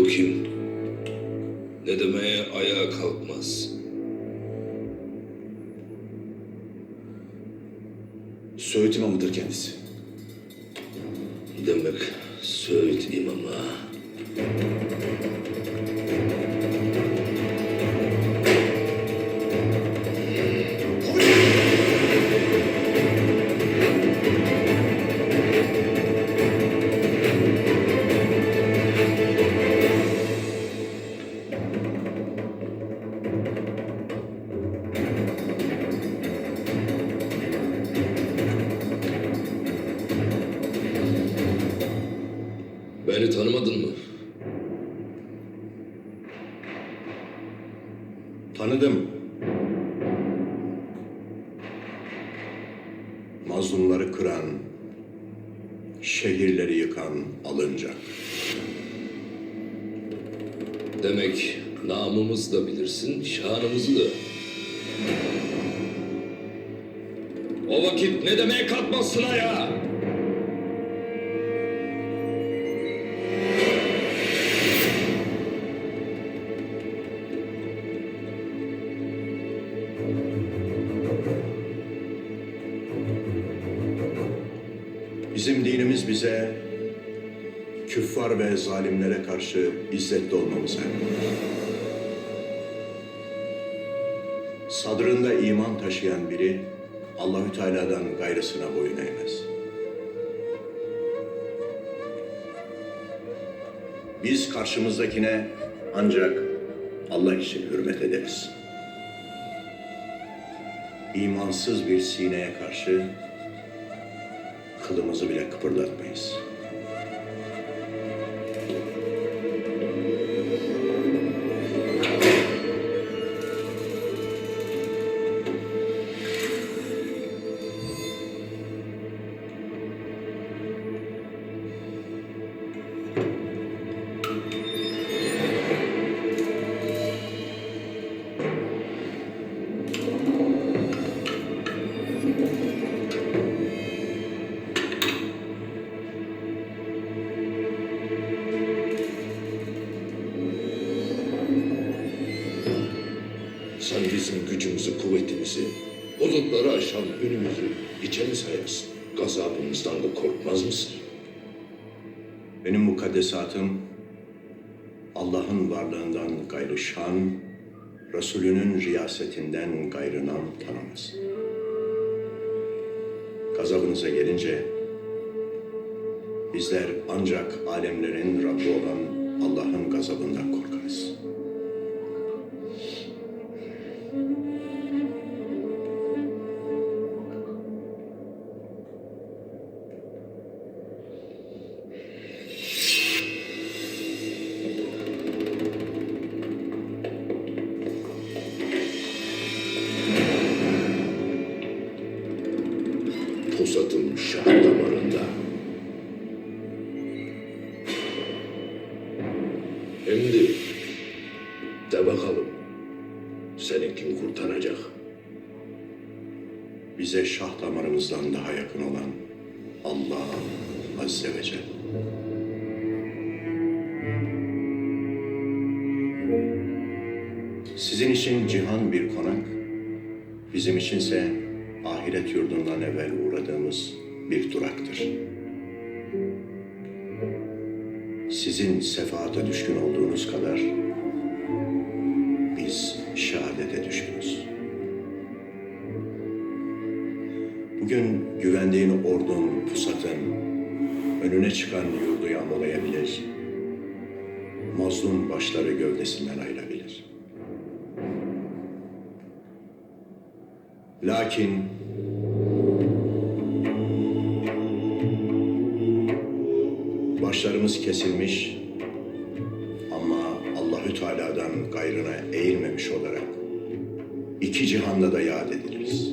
O kim? Ne demeye ayağa kalkmaz. Söğüt imamıdır kendisi. Demek Söğüt imama. Beni tanımadın mı? Tanıdım. Mazlumları kıran, şehirleri yıkan alınca. Demek namımızı da bilirsin, şanımızı da. O vakit ne demeye kalkmazsın ya? Bizim dinimiz bize küffar ve zalimlere karşı izzetli olmamızı emrediyor. Sadrında iman taşıyan biri Allahü Teala'dan gayrısına boyun eğmez. Biz karşımızdakine ancak Allah için hürmet ederiz. İmansız bir sineye karşı kılımızı bile kıpırdatmayız. Sen kuvvetimizi, bulutları aşan önümüzü hiçe mi sayarsın? Gazabımızdan da korkmaz mısın? Benim mukaddesatım Allah'ın varlığından gayrı şan, Resulünün riyasetinden gayrı nam tanımaz. Gazabınıza gelince bizler ancak alemlerin Rabbi olan Allah'ın gazabından korkarız. Pusatım şah damarında. Şimdi de bakalım seni kim kurtaracak? Bize şah damarımızdan daha yakın olan Allah Azze ve Celle. Sizin için cihan bir konak, bizim içinse ahiret yurdundan evvel uğradığımız bir duraktır. Sizin sefaata düşkün olduğunuz kadar biz şehadete düşkünüz. Bugün güvendiğin ordun, pusatın, önüne çıkan yurdu yağmalayabilir. Mazlum başları gövdesinden ayırabilir. Lakin başlarımız kesilmiş ama Allahü Teala'dan gayrına eğilmemiş olarak iki cihanda da yad ediliriz.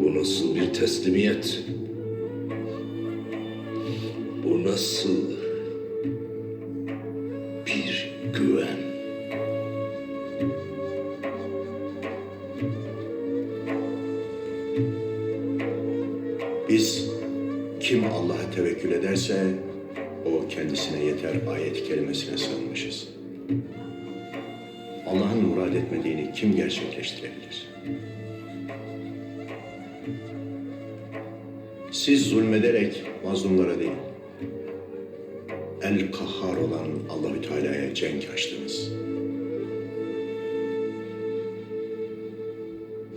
Bu nasıl bir teslimiyet? Bu nasıl Biz kim Allah'a tevekkül ederse o kendisine yeter ayet kelimesine sığınmışız. Allah'ın murad etmediğini kim gerçekleştirebilir? Siz zulmederek mazlumlara değil, el kahhar olan Allahü Teala'ya cenk açtınız.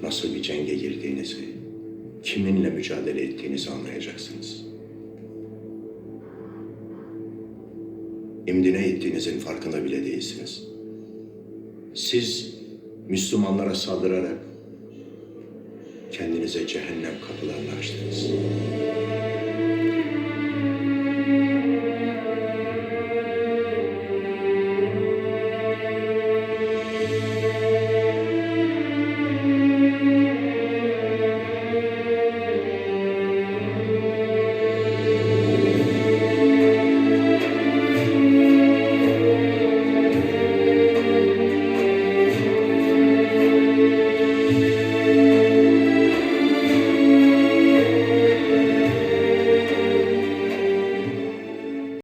Nasıl bir cenge girdiğinizi, kiminle mücadele ettiğinizi anlayacaksınız. İmdine ettiğinizin farkında bile değilsiniz. Siz Müslümanlara saldırarak kendinize cehennem kapılarını açtınız.